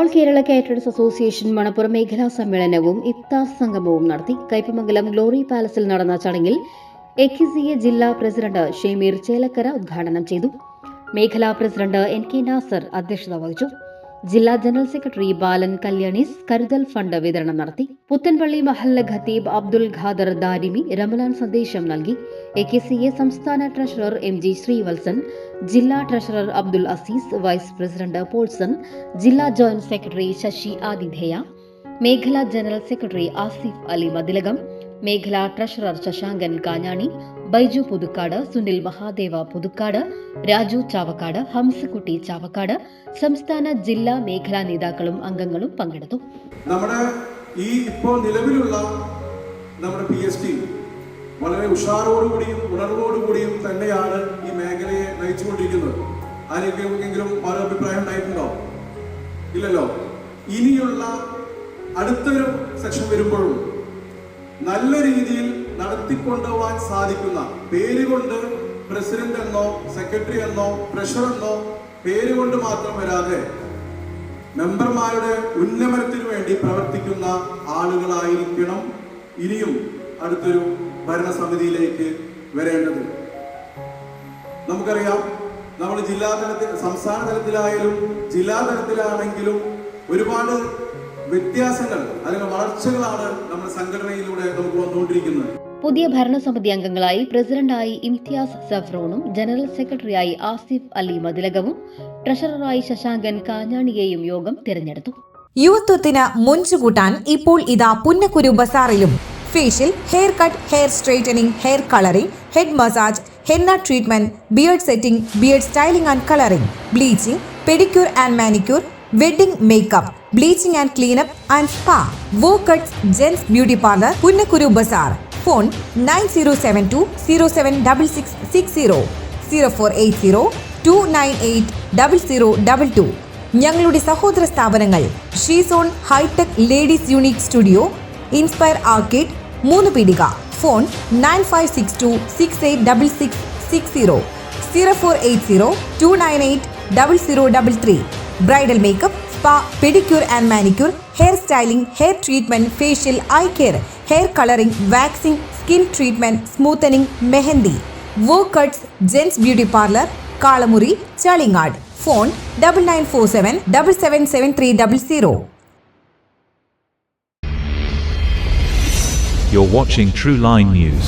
All Kerala caterers association Manappuram മേഖലാ സമ്മേളനവും ഇഫ്താർ സംഗമവും നടത്തി കൈപ്പമംഗലം ഗ്ലോറി പാലസിൽ നടന്ന ചടങ്ങിൽ എക്കിസിഎ ജില്ലാ പ്രസിഡന്റ് ഷെമീർ ചേലക്കര ഉദ്ഘാടനം ചെയ്തു മേഖലാ പ്രസിഡന്റ് എൻ കെ നാസർ അധ്യക്ഷത വഹിച്ചു ജില്ലാ ജനറൽ സെക്രട്ടറി ബാലൻ കല്യാണീസ് കരുതൽ ഫണ്ട് വിതരണം നടത്തി. പുത്തൻപള്ളി മഹല്ല ഖത്തീബ് അബ്ദുൽ ഖാദർ ദാരിമി റമലാൻ സന്ദേശം നൽകി. എ കെ സി എ സംസ്ഥാന ട്രഷറർ എം ജി ശ്രീവത്സൻ ജില്ലാ treasurer Abdul Azeez vice president Paulson ജില്ലാ ജോയിന്റ് സെക്രട്ടറി ശശി ആതിഥേയ മേഖലാ ജനറൽ സെക്രട്ടറി ആസിഫ് അലി മതിലകം മേഖലാ ട്രഷറർ ശശാങ്കൻ കാഞ്ഞാണി ബൈജു പുതുക്കാട് സുനിൽ മഹാദേവ പുതുക്കാട് രാജു ചാവക്കാട് ഹംസക്കുട്ടി ചാവക്കാട് സംസ്ഥാന ജില്ലാ മേഖലാ നേതാക്കളും അംഗങ്ങളും പങ്കെടുത്തു. നമ്മുടെ ഈ ഇപ്പോൾ നിലവിലുള്ള നമ്മുടെ പി എസ് ടി വളരെ ഉഷാറോടുകൂടിയും ഉണർവോടുകൂടിയും തന്നെയാണ് ഈ മേഖലയെ നയിച്ചുകൊണ്ടിരിക്കുന്നത്. ആരെങ്കിലും ഓരോ അഭിപ്രായം ഉണ്ടായിട്ടുണ്ടോ? ഇല്ലല്ലോ. ഇനിയുള്ള അടുത്തൊരു സെക്ഷൻ വരുമ്പോഴും നല്ല രീതിയിൽ നടത്തിക്കൊണ്ടുപോകാൻ സാധിക്കുന്ന പേരുകൊണ്ട് പ്രസിഡന്റ് എന്നോ സെക്രട്ടറി എന്നോ പ്രഷർ എന്നോ പേരുകൊണ്ട് മാത്രം വരാതെ മെമ്പർമാരുടെ ഉന്നമനത്തിനു വേണ്ടി പ്രവർത്തിക്കുന്ന ആളുകളായിരിക്കണം ഇനിയും അടുത്തൊരു ഭരണസമിതിയിലേക്ക് വരേണ്ടത്. നമുക്കറിയാം നമ്മൾ ജില്ലാ തലത്തിൽ സംസ്ഥാന തലത്തിലായാലും ജില്ലാ തലത്തിലാണെങ്കിലും ഒരുപാട് വ്യത്യാസങ്ങൾ അല്ലെങ്കിൽ വളർച്ചകളാണ് നമ്മുടെ സംഘടനയിലൂടെ നമുക്ക് വന്നുകൊണ്ടിരിക്കുന്നത്. പുതിയ ഭരണസമിതി അംഗങ്ങളായി പ്രസിഡന്റായി ഇംതിയാസ് സഫ്രോണും ജനറൽ സെക്രട്ടറിയായി ആസിഫ് അലി മതിലകവും ട്രഷററായി ശശാങ്കൻ കാഞ്ഞാണിയെയും യോഗം തിരഞ്ഞെടുത്തു. യുവത്വത്തിന് മുഞ്ചുകൂട്ടാൻ ഇപ്പോൾ ഇതാ Punnakkuru ബസാറിലും. Facial hair cut hair straightening hair colouring head massage henna treatment beard setting beard styling and colouring bleaching pedicure and manicure wedding makeup bleaching and cleanup and spa. Wow cuts gents beauty parlour Punnakkuru Bazaar. Phone nine zero seven two zero seven double six six zero. Zero four eight zero two nine eight double zero double two. ഞങ്ങളുടെ സഹോദര സ്ഥാപനങ്ങൾ she zone hi tech ladies unique studio inspire arcade Moonnu Peedika. Phone nine five six two six eight double six six zero. Zero four eight zero two nine eight double zero double three. Bridal makeup spa pedicure and manicure hair styling hair treatment facial eye care hair colouring waxing skin treatment smoothening mehndi wow cuts gents beauty parlour Kalamuri Chalingad phone double nine four seven double seven seven three double zero You're watching True Line News.